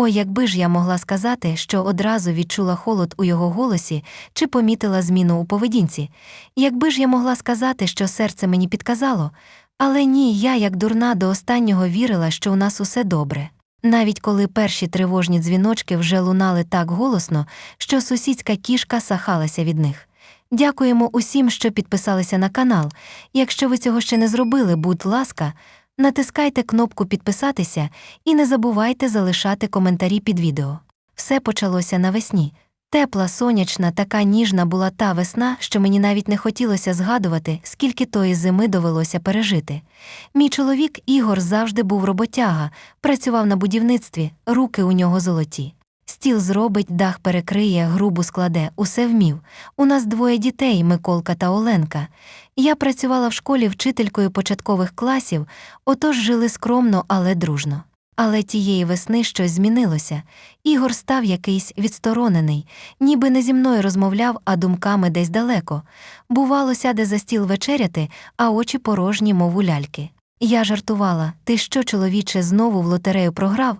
Ой, якби ж я могла сказати, що одразу відчула холод у його голосі чи помітила зміну у поведінці, якби ж я могла сказати, що серце мені підказало, але ні, я, як дурна, до останнього вірила, що у нас усе добре. Навіть коли перші тривожні дзвіночки вже лунали так голосно, що сусідська кішка сахалася від них. Дякуємо усім, що підписалися на канал. Якщо ви цього ще не зробили, будь ласка, натискайте кнопку підписатися і не забувайте залишати коментарі під відео. Все почалося навесні. Тепла, сонячна, така ніжна була та весна, що мені навіть не хотілося згадувати, скільки тої зими довелося пережити. Мій чоловік Ігор завжди був роботяга, працював на будівництві, руки у нього золоті. Стіл зробить, дах перекриє, грубу складе, усе вмів. У нас двоє дітей Миколка та Оленка. Я працювала в школі вчителькою початкових класів, отож жили скромно, але дружно. Але тієї весни щось змінилося. Ігор став якийсь відсторонений, ніби не зі мною розмовляв, а думками десь далеко. Бувало, сяде за стіл вечеряти, а очі порожні, мов у ляльки. Я жартувала ти що, чоловіче, знову в лотерею програв,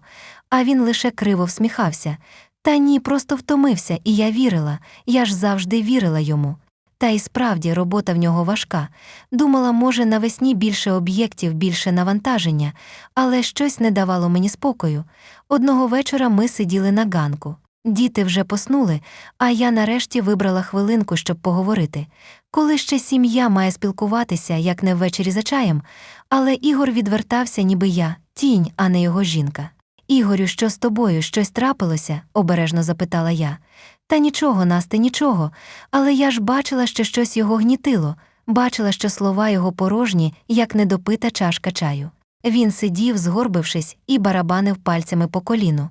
а він лише криво всміхався. Та ні, просто втомився, і я вірила, я ж завжди вірила йому. Та й справді робота в нього важка. Думала, може, навесні більше об'єктів, більше навантаження, але щось не давало мені спокою. Одного вечора ми сиділи на ганку. Діти вже поснули, а я нарешті вибрала хвилинку, щоб поговорити. Коли ще сім'я має спілкуватися, як не ввечері за чаєм, але Ігор відвертався, ніби я, тінь, а не його жінка. Ігорю, що з тобою, щось трапилося? обережно запитала я. Та нічого, Насте, нічого. Але я ж бачила, що щось його гнітило, бачила, що слова його порожні, як недопита чашка чаю. Він сидів, згорбившись, і барабанив пальцями по коліну.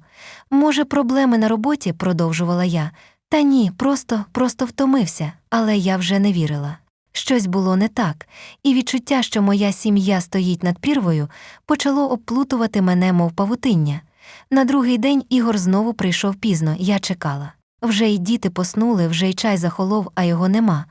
Може, проблеми на роботі, продовжувала я. Та ні, просто, просто втомився, але я вже не вірила. Щось було не так, і відчуття, що моя сім'я стоїть над прірвою, почало обплутувати мене, мов павутиння. На другий день Ігор знову прийшов пізно, я чекала. Вже й діти поснули, вже й чай захолов, а його нема.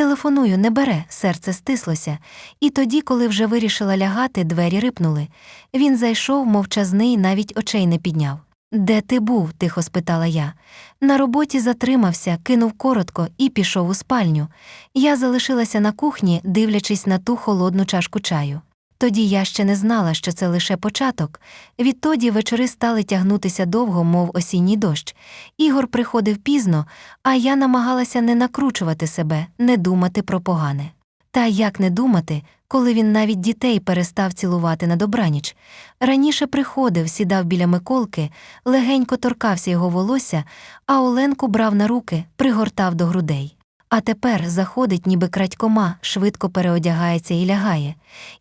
Телефоную, не бере, серце стислося, і тоді, коли вже вирішила лягати, двері рипнули. Він зайшов, мовчазний, навіть очей не підняв. Де ти був? тихо спитала я. На роботі затримався, кинув коротко і пішов у спальню. Я залишилася на кухні, дивлячись на ту холодну чашку чаю. Тоді я ще не знала, що це лише початок. Відтоді вечори стали тягнутися довго, мов осінній дощ. Ігор приходив пізно, а я намагалася не накручувати себе, не думати про погане. Та як не думати, коли він навіть дітей перестав цілувати на добраніч. Раніше приходив, сідав біля Миколки, легенько торкався його волосся, а Оленку брав на руки, пригортав до грудей. А тепер заходить, ніби крадькома, швидко переодягається і лягає.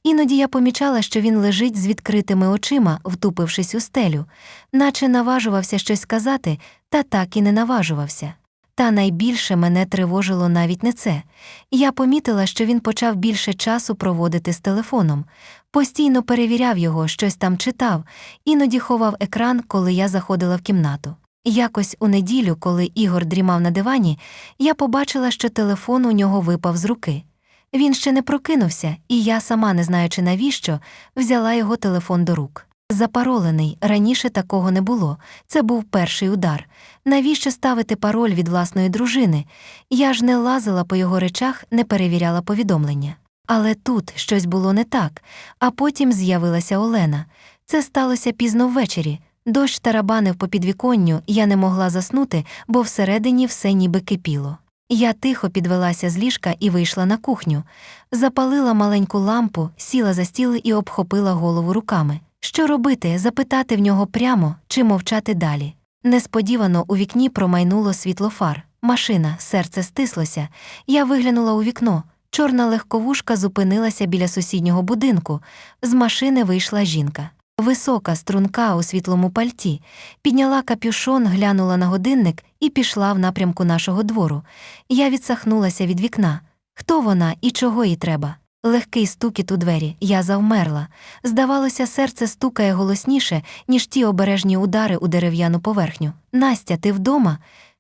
Іноді я помічала, що він лежить з відкритими очима, втупившись у стелю, наче наважувався щось сказати, та так і не наважувався. Та найбільше мене тривожило навіть не це. Я помітила, що він почав більше часу проводити з телефоном, постійно перевіряв його, щось там читав, іноді ховав екран, коли я заходила в кімнату. Якось у неділю, коли Ігор дрімав на дивані, я побачила, що телефон у нього випав з руки. Він ще не прокинувся, і я, сама не знаючи навіщо, взяла його телефон до рук. Запаролений, раніше такого не було. Це був перший удар. Навіщо ставити пароль від власної дружини? Я ж не лазила по його речах, не перевіряла повідомлення. Але тут щось було не так, а потім з'явилася Олена. Це сталося пізно ввечері. Дощ тарабанив по підвіконню, я не могла заснути, бо всередині все ніби кипіло. Я тихо підвелася з ліжка і вийшла на кухню, запалила маленьку лампу, сіла за стіл і обхопила голову руками. Що робити, запитати в нього прямо чи мовчати далі. Несподівано у вікні промайнуло світло фар. Машина, серце стислося. Я виглянула у вікно. Чорна легковушка зупинилася біля сусіднього будинку. З машини вийшла жінка. Висока струнка у світлому пальті, підняла капюшон, глянула на годинник і пішла в напрямку нашого двору. Я відсахнулася від вікна. Хто вона і чого їй треба? Легкий стукіт у двері, я завмерла. Здавалося, серце стукає голосніше, ніж ті обережні удари у дерев'яну поверхню. Настя, ти вдома?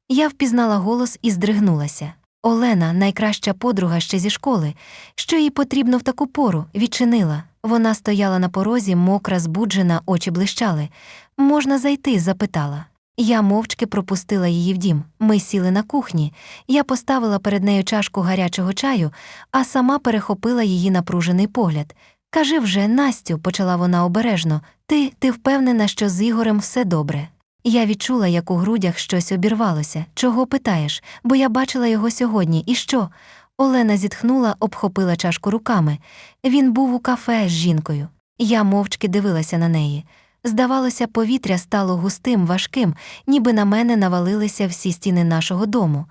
Я впізнала голос і здригнулася. Олена, найкраща подруга ще зі школи. Що їй потрібно в таку пору, відчинила. Вона стояла на порозі, мокра, збуджена, очі блищали. Можна зайти? запитала. Я мовчки пропустила її в дім. Ми сіли на кухні. Я поставила перед нею чашку гарячого чаю, а сама перехопила її напружений погляд. Кажи вже, Настю, почала вона обережно, ти, ти впевнена, що з Ігорем все добре. Я відчула, як у грудях щось обірвалося. Чого питаєш? Бо я бачила його сьогодні. І що? Олена зітхнула, обхопила чашку руками. Він був у кафе з жінкою. Я мовчки дивилася на неї. Здавалося, повітря стало густим, важким, ніби на мене навалилися всі стіни нашого дому.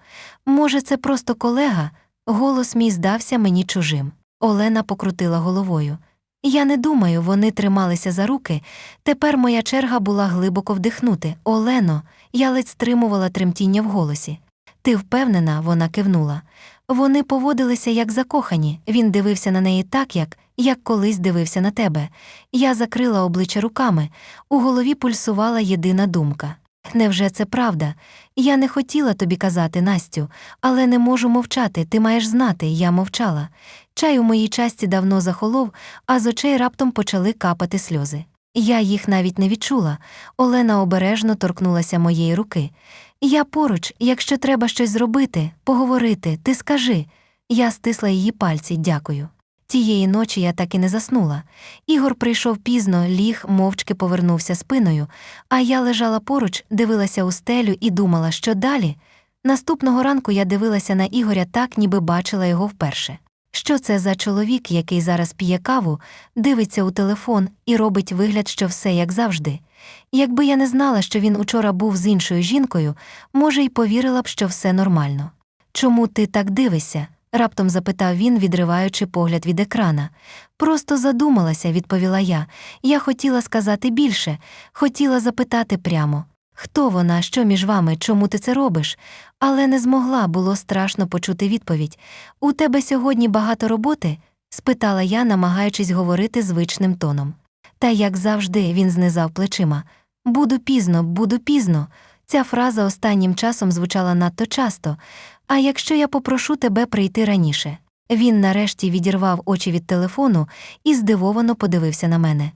Може, це просто колега? Голос мій здався мені чужим. Олена покрутила головою. Я не думаю, вони трималися за руки. Тепер моя черга була глибоко вдихнути. Олено, я ледь стримувала тремтіння в голосі. Ти впевнена, вона кивнула. Вони поводилися як закохані. Він дивився на неї так, як, як колись дивився на тебе. Я закрила обличчя руками. У голові пульсувала єдина думка. Невже це правда? Я не хотіла тобі казати, Настю, але не можу мовчати, ти маєш знати, я мовчала. Чай у моїй часті давно захолов, а з очей раптом почали капати сльози. Я їх навіть не відчула. Олена обережно торкнулася моєї руки. Я поруч, якщо треба щось зробити, поговорити, ти скажи. Я стисла її пальці, дякую. Тієї ночі я так і не заснула. Ігор прийшов пізно, ліг, мовчки повернувся спиною, а я лежала поруч, дивилася у стелю і думала, що далі. Наступного ранку я дивилася на Ігоря так, ніби бачила його вперше. Що це за чоловік, який зараз п'є каву, дивиться у телефон і робить вигляд, що все як завжди. Якби я не знала, що він учора був з іншою жінкою, може, й повірила б, що все нормально. Чому ти так дивишся? раптом запитав він, відриваючи погляд від екрана. Просто задумалася, відповіла я. Я хотіла сказати більше, хотіла запитати прямо. Хто вона, що між вами, чому ти це робиш? Але не змогла, було страшно почути відповідь. У тебе сьогодні багато роботи? спитала я, намагаючись говорити звичним тоном. Та, як завжди, він знизав плечима. Буду пізно, буду пізно. Ця фраза останнім часом звучала надто часто. А якщо я попрошу тебе прийти раніше? Він нарешті відірвав очі від телефону і здивовано подивився на мене.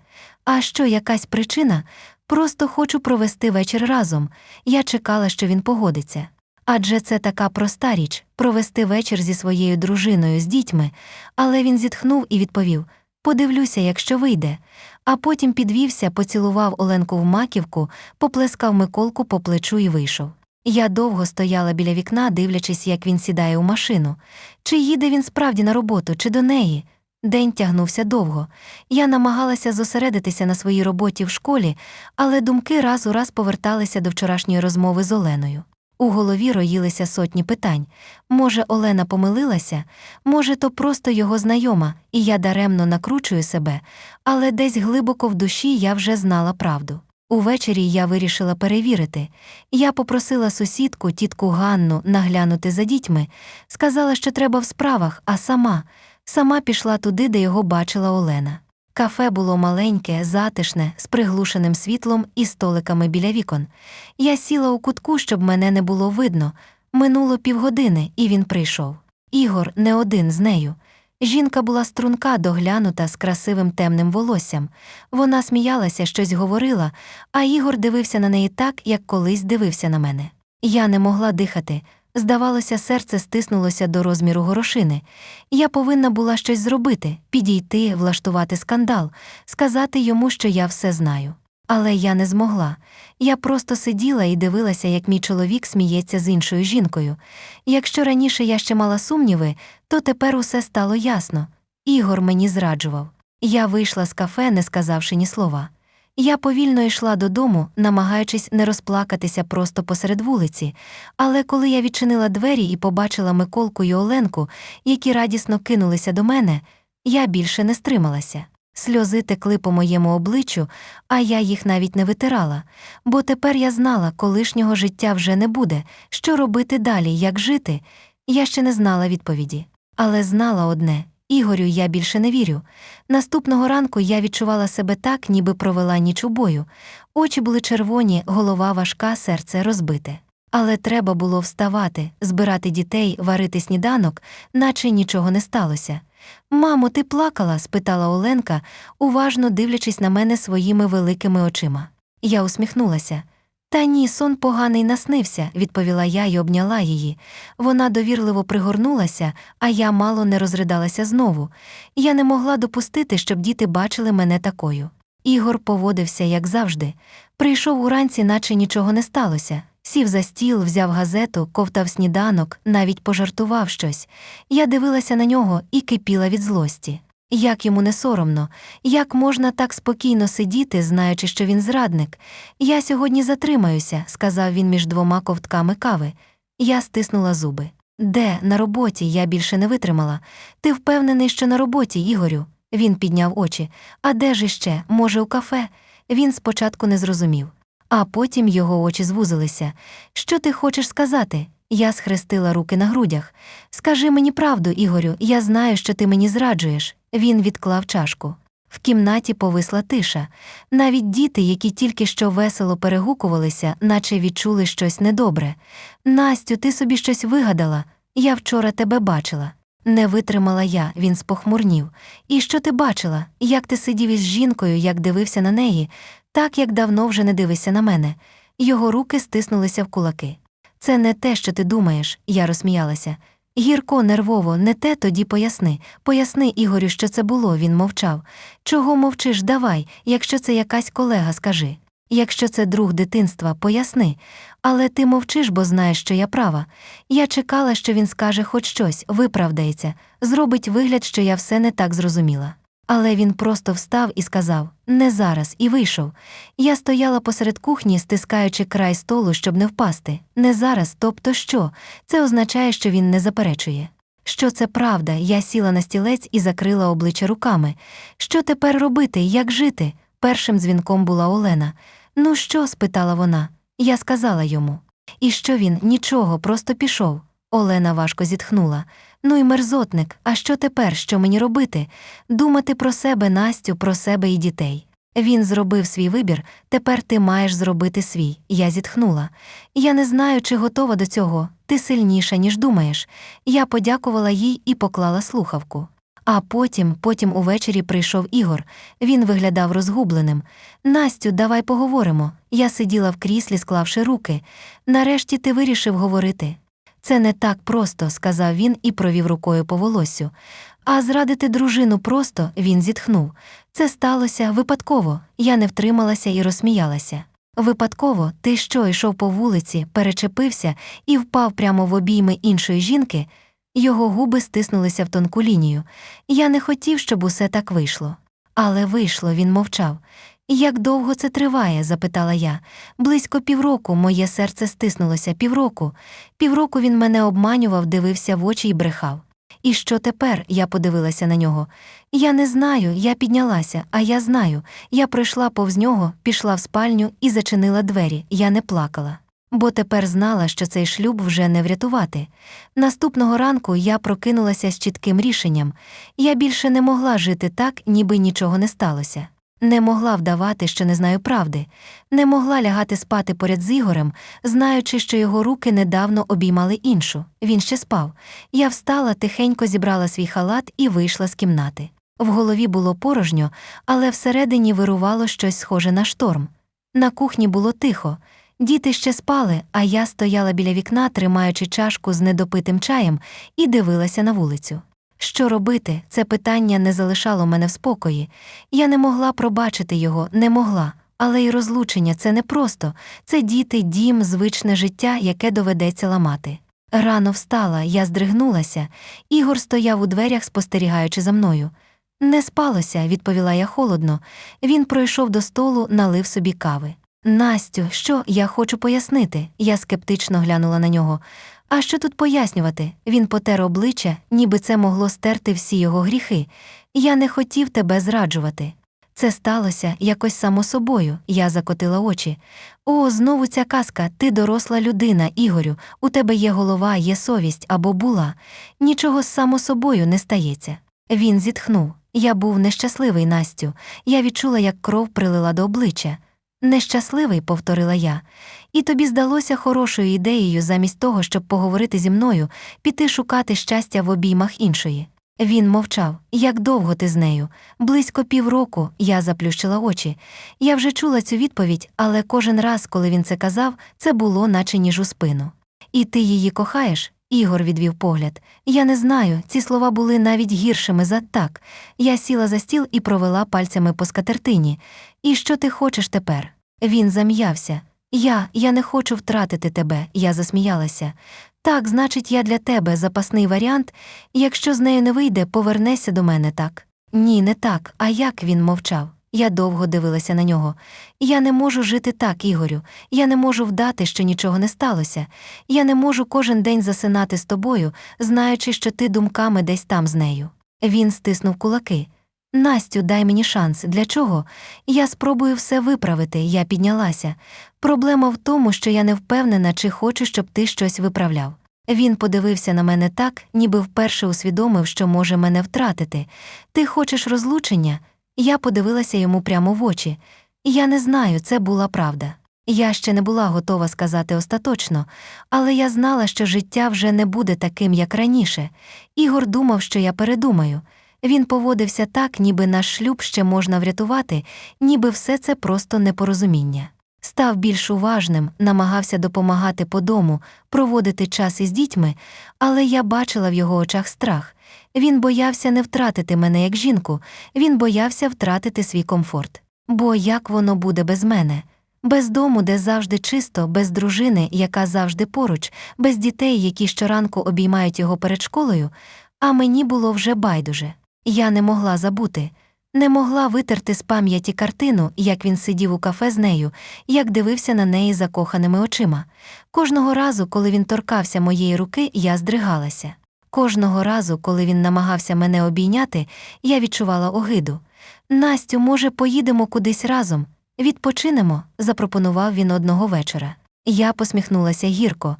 А що, якась причина? Просто хочу провести вечір разом. Я чекала, що він погодиться. Адже це така проста річ провести вечір зі своєю дружиною, з дітьми. Але він зітхнув і відповів Подивлюся, якщо вийде. А потім підвівся, поцілував Оленку в маківку, поплескав Миколку по плечу і вийшов. Я довго стояла біля вікна, дивлячись, як він сідає у машину. Чи їде він справді на роботу, чи до неї? День тягнувся довго. Я намагалася зосередитися на своїй роботі в школі, але думки раз у раз поверталися до вчорашньої розмови з Оленою. У голові роїлися сотні питань. Може, Олена помилилася, може, то просто його знайома, і я даремно накручую себе, але десь глибоко в душі я вже знала правду. Увечері я вирішила перевірити. Я попросила сусідку, тітку Ганну, наглянути за дітьми, сказала, що треба в справах, а сама, сама пішла туди, де його бачила Олена. Кафе було маленьке, затишне, з приглушеним світлом і столиками біля вікон. Я сіла у кутку, щоб мене не було видно. Минуло півгодини, і він прийшов. Ігор не один з нею. Жінка була струнка, доглянута з красивим темним волоссям. Вона сміялася, щось говорила, а Ігор дивився на неї так, як колись дивився на мене. Я не могла дихати. Здавалося, серце стиснулося до розміру горошини. Я повинна була щось зробити, підійти, влаштувати скандал, сказати йому, що я все знаю. Але я не змогла. Я просто сиділа і дивилася, як мій чоловік сміється з іншою жінкою. Якщо раніше я ще мала сумніви, то тепер усе стало ясно. Ігор мені зраджував. Я вийшла з кафе, не сказавши ні слова. Я повільно йшла додому, намагаючись не розплакатися просто посеред вулиці, але коли я відчинила двері і побачила Миколку й Оленку, які радісно кинулися до мене, я більше не стрималася. Сльози текли по моєму обличчю, а я їх навіть не витирала, бо тепер я знала, колишнього життя вже не буде, що робити далі, як жити. Я ще не знала відповіді. Але знала одне Ігорю, я більше не вірю. Наступного ранку я відчувала себе так, ніби провела ніч у бою. Очі були червоні, голова важка, серце розбите. Але треба було вставати, збирати дітей, варити сніданок, наче нічого не сталося. Мамо, ти плакала? спитала Оленка, уважно дивлячись на мене своїми великими очима. Я усміхнулася. Та ні, сон поганий наснився, відповіла я й обняла її. Вона довірливо пригорнулася, а я мало не розридалася знову. Я не могла допустити, щоб діти бачили мене такою. Ігор поводився, як завжди. Прийшов уранці, наче нічого не сталося. Сів за стіл, взяв газету, ковтав сніданок, навіть пожартував щось. Я дивилася на нього і кипіла від злості. Як йому не соромно, як можна так спокійно сидіти, знаючи, що він зрадник. Я сьогодні затримаюся, сказав він між двома ковтками кави. Я стиснула зуби. Де, на роботі, я більше не витримала. Ти впевнений, що на роботі, Ігорю? Він підняв очі. А де ж іще? Може, у кафе? Він спочатку не зрозумів. А потім його очі звузилися. Що ти хочеш сказати? Я схрестила руки на грудях. Скажи мені правду, Ігорю, я знаю, що ти мені зраджуєш. Він відклав чашку. В кімнаті повисла тиша. Навіть діти, які тільки що весело перегукувалися, наче відчули щось недобре. Настю, ти собі щось вигадала. Я вчора тебе бачила. Не витримала я, він спохмурнів. І що ти бачила? Як ти сидів із жінкою, як дивився на неї, так як давно вже не дивишся на мене. Його руки стиснулися в кулаки. Це не те, що ти думаєш, я розсміялася. Гірко, нервово, не те тоді поясни. Поясни, Ігорю, що це було, він мовчав. Чого мовчиш, давай, якщо це якась колега, скажи. Якщо це друг дитинства, поясни. Але ти мовчиш, бо знаєш, що я права. Я чекала, що він скаже хоч щось, виправдається, зробить вигляд, що я все не так зрозуміла. Але він просто встав і сказав не зараз, і вийшов. Я стояла посеред кухні, стискаючи край столу, щоб не впасти. Не зараз, тобто що? Це означає, що він не заперечує. Що це правда, я сіла на стілець і закрила обличчя руками. Що тепер робити, як жити? Першим дзвінком була Олена. Ну що? спитала вона. Я сказала йому. І що він? Нічого, просто пішов. Олена важко зітхнула. Ну і мерзотник, а що тепер, що мені робити? Думати про себе, Настю, про себе і дітей. Він зробив свій вибір, тепер ти маєш зробити свій. Я зітхнула. Я не знаю, чи готова до цього. Ти сильніша, ніж думаєш. Я подякувала їй і поклала слухавку. А потім, потім увечері прийшов Ігор. Він виглядав розгубленим. Настю, давай поговоримо. Я сиділа в кріслі, склавши руки. Нарешті ти вирішив говорити. Це не так просто, сказав він і провів рукою по волосю. А зрадити дружину просто він зітхнув. Це сталося випадково. Я не втрималася і розсміялася. Випадково, ти що йшов по вулиці, перечепився і впав прямо в обійми іншої жінки. Його губи стиснулися в тонку лінію. Я не хотів, щоб усе так вийшло. Але вийшло, він мовчав. Як довго це триває? запитала я. Близько півроку моє серце стиснулося півроку. Півроку він мене обманював, дивився в очі і брехав. І що тепер? Я подивилася на нього. Я не знаю, я піднялася, а я знаю. Я пройшла повз нього, пішла в спальню і зачинила двері. Я не плакала. Бо тепер знала, що цей шлюб вже не врятувати. Наступного ранку я прокинулася з чітким рішенням. Я більше не могла жити так, ніби нічого не сталося. Не могла вдавати, що не знаю правди, не могла лягати спати поряд з Ігорем, знаючи, що його руки недавно обіймали іншу. Він ще спав. Я встала, тихенько зібрала свій халат і вийшла з кімнати. В голові було порожньо, але всередині вирувало щось схоже на шторм. На кухні було тихо. Діти ще спали, а я стояла біля вікна, тримаючи чашку з недопитим чаєм, і дивилася на вулицю. Що робити, це питання не залишало мене в спокої. Я не могла пробачити його, не могла. Але й розлучення це не просто це діти, дім, звичне життя, яке доведеться ламати. Рано встала, я здригнулася. Ігор стояв у дверях, спостерігаючи за мною. Не спалося, відповіла я холодно. Він пройшов до столу, налив собі кави. Настю, що я хочу пояснити? Я скептично глянула на нього. А що тут пояснювати? Він потер обличчя, ніби це могло стерти всі його гріхи. Я не хотів тебе зраджувати. Це сталося якось само собою, я закотила очі. О, знову ця казка, ти доросла людина, Ігорю, у тебе є голова, є совість або була. Нічого само собою не стається. Він зітхнув. Я був нещасливий, Настю. Я відчула, як кров прилила до обличчя. Нещасливий, повторила я. І тобі здалося хорошою ідеєю, замість того, щоб поговорити зі мною, піти шукати щастя в обіймах іншої. Він мовчав. Як довго ти з нею? Близько півроку я заплющила очі. Я вже чула цю відповідь, але кожен раз, коли він це казав, це було наче ніж у спину. І ти її кохаєш? Ігор відвів погляд. Я не знаю, ці слова були навіть гіршими за так. Я сіла за стіл і провела пальцями по скатертині. І що ти хочеш тепер? Він зам'явся. Я, я не хочу втратити тебе, я засміялася. Так, значить, я для тебе запасний варіант. Якщо з нею не вийде, повернешся до мене так. Ні, не так. А як він мовчав? Я довго дивилася на нього. Я не можу жити так, Ігорю. Я не можу вдати, що нічого не сталося. Я не можу кожен день засинати з тобою, знаючи, що ти думками десь там з нею. Він стиснув кулаки. Настю, дай мені шанс. Для чого? Я спробую все виправити, я піднялася. Проблема в тому, що я не впевнена, чи хочу, щоб ти щось виправляв. Він подивився на мене так, ніби вперше усвідомив, що може мене втратити. Ти хочеш розлучення? Я подивилася йому прямо в очі. Я не знаю, це була правда. Я ще не була готова сказати остаточно, але я знала, що життя вже не буде таким, як раніше. Ігор думав, що я передумаю. Він поводився так, ніби наш шлюб ще можна врятувати, ніби все це просто непорозуміння. Став більш уважним, намагався допомагати по дому, проводити час із дітьми, але я бачила в його очах страх. Він боявся не втратити мене як жінку, він боявся втратити свій комфорт. Бо як воно буде без мене? Без дому, де завжди чисто, без дружини, яка завжди поруч, без дітей, які щоранку обіймають його перед школою, а мені було вже байдуже. Я не могла забути, не могла витерти з пам'яті картину, як він сидів у кафе з нею, як дивився на неї закоханими очима. Кожного разу, коли він торкався моєї руки, я здригалася. Кожного разу, коли він намагався мене обійняти, я відчувала огиду. Настю, може, поїдемо кудись разом? Відпочинемо, запропонував він одного вечора. Я посміхнулася гірко.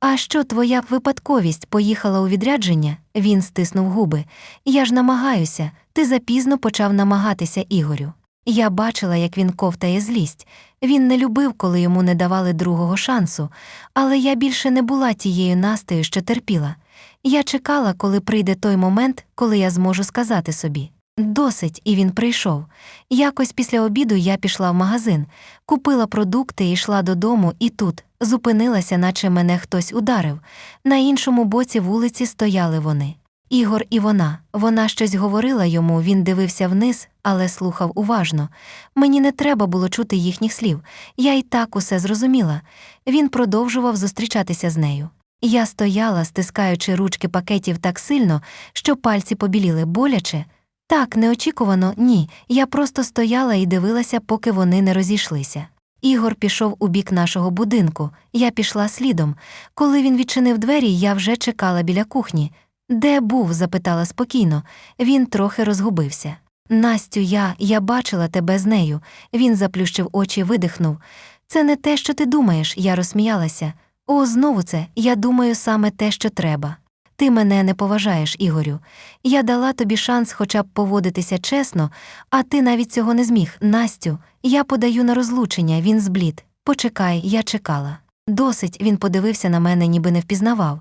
А що твоя випадковість поїхала у відрядження? Він стиснув губи. Я ж намагаюся, ти запізно почав намагатися Ігорю. Я бачила, як він ковтає злість. Він не любив, коли йому не давали другого шансу, але я більше не була тією Настею, що терпіла. Я чекала, коли прийде той момент, коли я зможу сказати собі. Досить, і він прийшов. Якось після обіду я пішла в магазин, купила продукти і йшла додому, і тут зупинилася, наче мене хтось ударив. На іншому боці вулиці стояли вони. Ігор і вона. Вона щось говорила йому, він дивився вниз, але слухав уважно. Мені не треба було чути їхніх слів. Я й так усе зрозуміла. Він продовжував зустрічатися з нею. Я стояла, стискаючи ручки пакетів так сильно, що пальці побіліли боляче. Так, неочікувано, ні. Я просто стояла і дивилася, поки вони не розійшлися. Ігор пішов у бік нашого будинку, я пішла слідом. Коли він відчинив двері, я вже чекала біля кухні. Де був? запитала спокійно. Він трохи розгубився. Настю, я, я бачила тебе з нею. Він заплющив очі, видихнув. Це не те, що ти думаєш, я розсміялася. О, знову це, я думаю саме те, що треба. Ти мене не поважаєш, Ігорю. Я дала тобі шанс хоча б поводитися чесно, а ти навіть цього не зміг. Настю, я подаю на розлучення, він зблід. Почекай, я чекала. Досить він подивився на мене, ніби не впізнавав.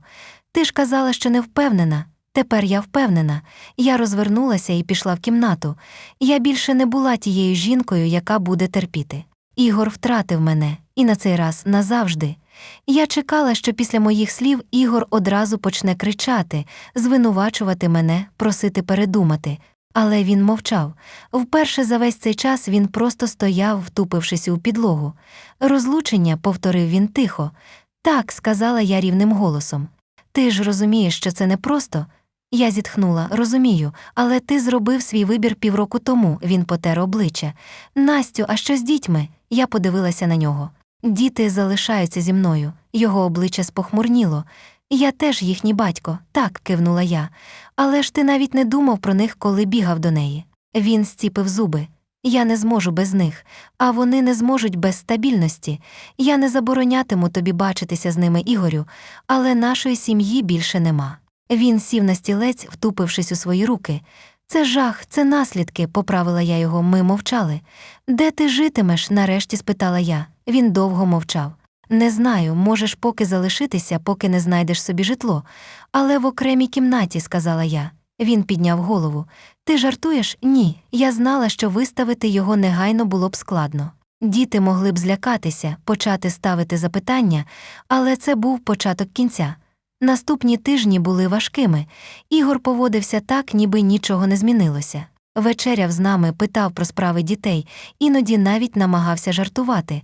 Ти ж казала, що не впевнена. Тепер я впевнена. Я розвернулася і пішла в кімнату. Я більше не була тією жінкою, яка буде терпіти. Ігор втратив мене, і на цей раз назавжди. Я чекала, що після моїх слів Ігор одразу почне кричати, звинувачувати мене, просити передумати. Але він мовчав. Вперше за весь цей час він просто стояв, втупившись у підлогу. Розлучення, повторив він тихо. Так, сказала я рівним голосом. Ти ж розумієш, що це непросто? Я зітхнула, розумію, але ти зробив свій вибір півроку тому, він потер обличчя. Настю, а що з дітьми? Я подивилася на нього. Діти залишаються зі мною, його обличчя спохмурніло. Я теж їхній батько, так, кивнула я. Але ж ти навіть не думав про них, коли бігав до неї. Він зціпив зуби. Я не зможу без них, а вони не зможуть без стабільності. Я не заборонятиму тобі бачитися з ними, Ігорю, але нашої сім'ї більше нема. Він сів на стілець, втупившись у свої руки. Це жах, це наслідки, поправила я його, ми мовчали. Де ти житимеш? нарешті спитала я. Він довго мовчав. Не знаю, можеш поки залишитися, поки не знайдеш собі житло, але в окремій кімнаті, сказала я. Він підняв голову. Ти жартуєш? Ні. Я знала, що виставити його негайно було б складно. Діти могли б злякатися, почати ставити запитання, але це був початок кінця. Наступні тижні були важкими. Ігор поводився так, ніби нічого не змінилося. Вечеряв з нами, питав про справи дітей, іноді навіть намагався жартувати.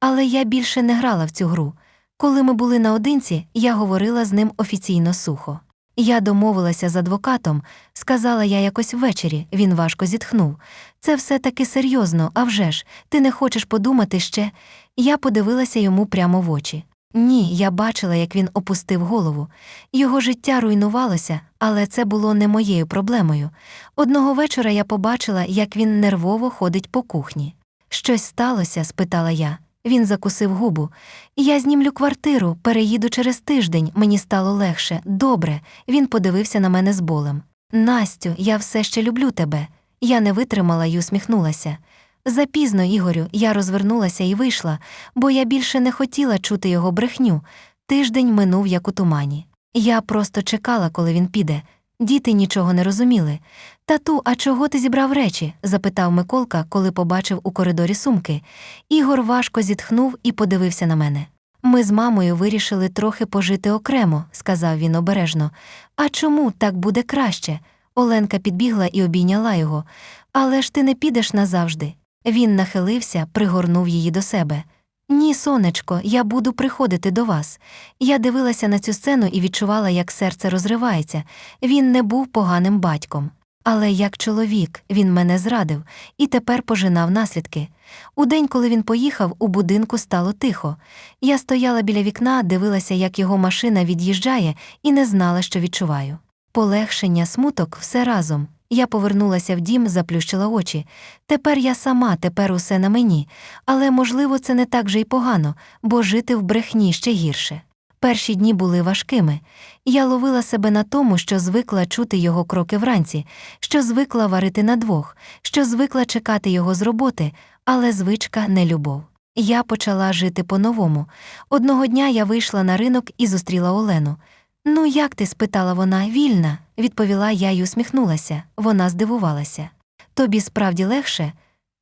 Але я більше не грала в цю гру. Коли ми були наодинці, я говорила з ним офіційно сухо. Я домовилася з адвокатом, сказала я якось ввечері, він важко зітхнув. Це все таки серйозно, а вже ж, ти не хочеш подумати ще. Я подивилася йому прямо в очі. Ні, я бачила, як він опустив голову. Його життя руйнувалося, але це було не моєю проблемою. Одного вечора я побачила, як він нервово ходить по кухні. Щось сталося? спитала я. Він закусив губу. Я знімлю квартиру, переїду через тиждень, мені стало легше. Добре. Він подивився на мене з болем. Настю, я все ще люблю тебе. Я не витримала й усміхнулася. Запізно, Ігорю, я розвернулася і вийшла, бо я більше не хотіла чути його брехню. Тиждень минув, як у тумані. Я просто чекала, коли він піде. Діти нічого не розуміли. Тату, а чого ти зібрав речі? запитав Миколка, коли побачив у коридорі сумки. Ігор важко зітхнув і подивився на мене. Ми з мамою вирішили трохи пожити окремо, сказав він обережно. А чому так буде краще? Оленка підбігла і обійняла його. Але ж ти не підеш назавжди. Він нахилився, пригорнув її до себе. Ні, сонечко, я буду приходити до вас. Я дивилася на цю сцену і відчувала, як серце розривається. Він не був поганим батьком. Але як чоловік він мене зрадив і тепер пожинав наслідки. У день, коли він поїхав, у будинку стало тихо. Я стояла біля вікна, дивилася, як його машина від'їжджає, і не знала, що відчуваю. Полегшення, смуток, все разом. Я повернулася в дім, заплющила очі. Тепер я сама, тепер усе на мені. Але, можливо, це не так же й погано, бо жити в брехні ще гірше. Перші дні були важкими. Я ловила себе на тому, що звикла чути його кроки вранці, що звикла варити на двох, що звикла чекати його з роботи, але звичка не любов. Я почала жити по-новому. Одного дня я вийшла на ринок і зустріла Олену. Ну, як ти? спитала вона, вільна, відповіла я й усміхнулася. Вона здивувалася. Тобі справді легше?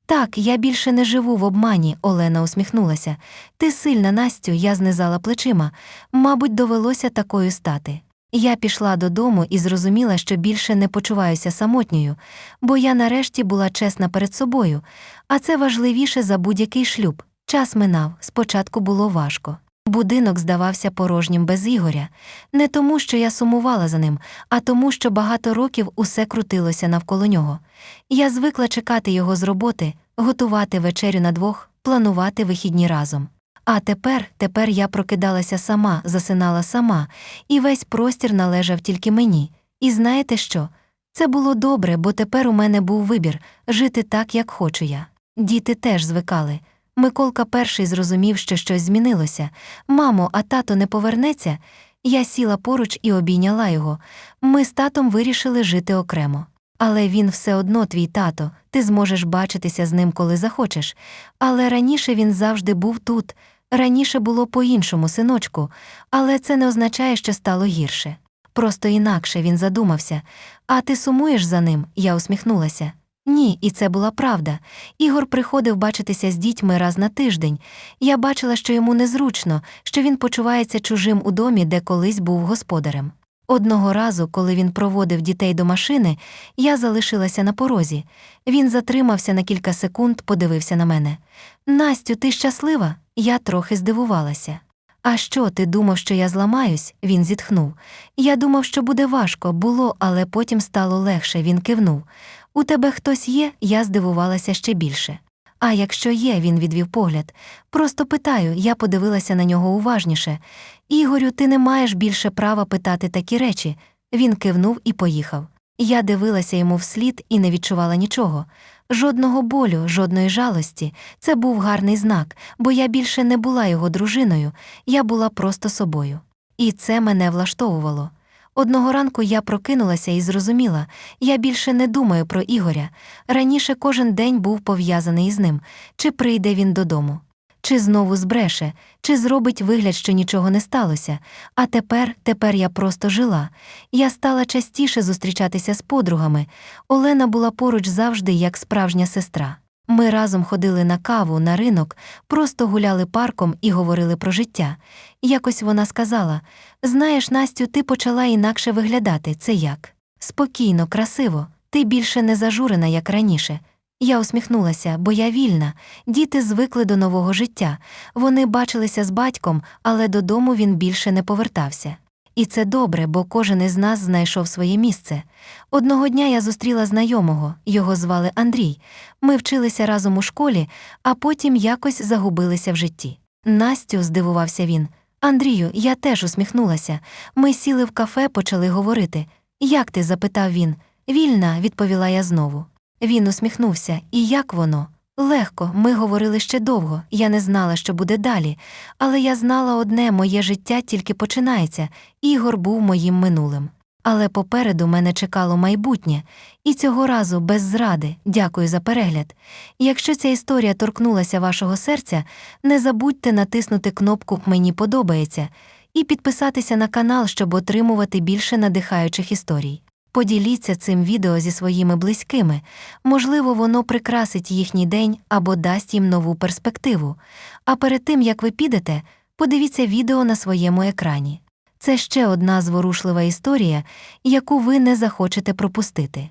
Так, я більше не живу в обмані, Олена усміхнулася. Ти сильна, Настю, я знизала плечима. Мабуть, довелося такою стати. Я пішла додому і зрозуміла, що більше не почуваюся самотньою, бо я нарешті була чесна перед собою, а це важливіше за будь-який шлюб. Час минав, спочатку було важко. Будинок здавався порожнім без Ігоря, не тому, що я сумувала за ним, а тому, що багато років усе крутилося навколо нього. Я звикла чекати його з роботи, готувати вечерю на двох, планувати вихідні разом. А тепер, тепер я прокидалася сама, засинала сама, і весь простір належав тільки мені. І знаєте що? Це було добре, бо тепер у мене був вибір жити так, як хочу я. Діти теж звикали. Миколка перший зрозумів, що щось змінилося. Мамо, а тато не повернеться? Я сіла поруч і обійняла його. Ми з татом вирішили жити окремо. Але він все одно твій тато, ти зможеш бачитися з ним, коли захочеш. Але раніше він завжди був тут. Раніше було по-іншому, синочку, але це не означає, що стало гірше. Просто інакше він задумався. А ти сумуєш за ним? Я усміхнулася. Ні, і це була правда. Ігор приходив бачитися з дітьми раз на тиждень. Я бачила, що йому незручно, що він почувається чужим у домі, де колись був господарем. Одного разу, коли він проводив дітей до машини, я залишилася на порозі. Він затримався на кілька секунд, подивився на мене. Настю, ти щаслива? Я трохи здивувалася. А що, ти думав, що я зламаюсь? Він зітхнув. Я думав, що буде важко, було, але потім стало легше, він кивнув. У тебе хтось є? Я здивувалася ще більше. А якщо є, він відвів погляд. Просто питаю, я подивилася на нього уважніше. Ігорю, ти не маєш більше права питати такі речі. Він кивнув і поїхав. Я дивилася йому вслід і не відчувала нічого. Жодного болю, жодної жалості. Це був гарний знак, бо я більше не була його дружиною, я була просто собою. І це мене влаштовувало. Одного ранку я прокинулася і зрозуміла, я більше не думаю про Ігоря. Раніше кожен день був пов'язаний із ним, чи прийде він додому. чи знову збреше, чи зробить вигляд, що нічого не сталося. А тепер, тепер я просто жила. Я стала частіше зустрічатися з подругами. Олена була поруч завжди, як справжня сестра. Ми разом ходили на каву, на ринок, просто гуляли парком і говорили про життя. Якось вона сказала: Знаєш, Настю, ти почала інакше виглядати. Це як? Спокійно, красиво, ти більше не зажурена, як раніше. Я усміхнулася, бо я вільна. Діти звикли до нового життя. Вони бачилися з батьком, але додому він більше не повертався. І це добре, бо кожен із нас знайшов своє місце. Одного дня я зустріла знайомого, його звали Андрій. Ми вчилися разом у школі, а потім якось загубилися в житті. Настю, здивувався він. Андрію, я теж усміхнулася. Ми сіли в кафе, почали говорити. Як ти? запитав він. Вільна, відповіла я знову. Він усміхнувся. І як воно? Легко, ми говорили ще довго, я не знала, що буде далі, але я знала одне моє життя тільки починається, Ігор був моїм минулим. Але попереду мене чекало майбутнє, і цього разу без зради, дякую за перегляд. Якщо ця історія торкнулася вашого серця, не забудьте натиснути кнопку Мені подобається і підписатися на канал, щоб отримувати більше надихаючих історій. Поділіться цим відео зі своїми близькими, можливо, воно прикрасить їхній день або дасть їм нову перспективу. А перед тим як ви підете, подивіться відео на своєму екрані. Це ще одна зворушлива історія, яку ви не захочете пропустити.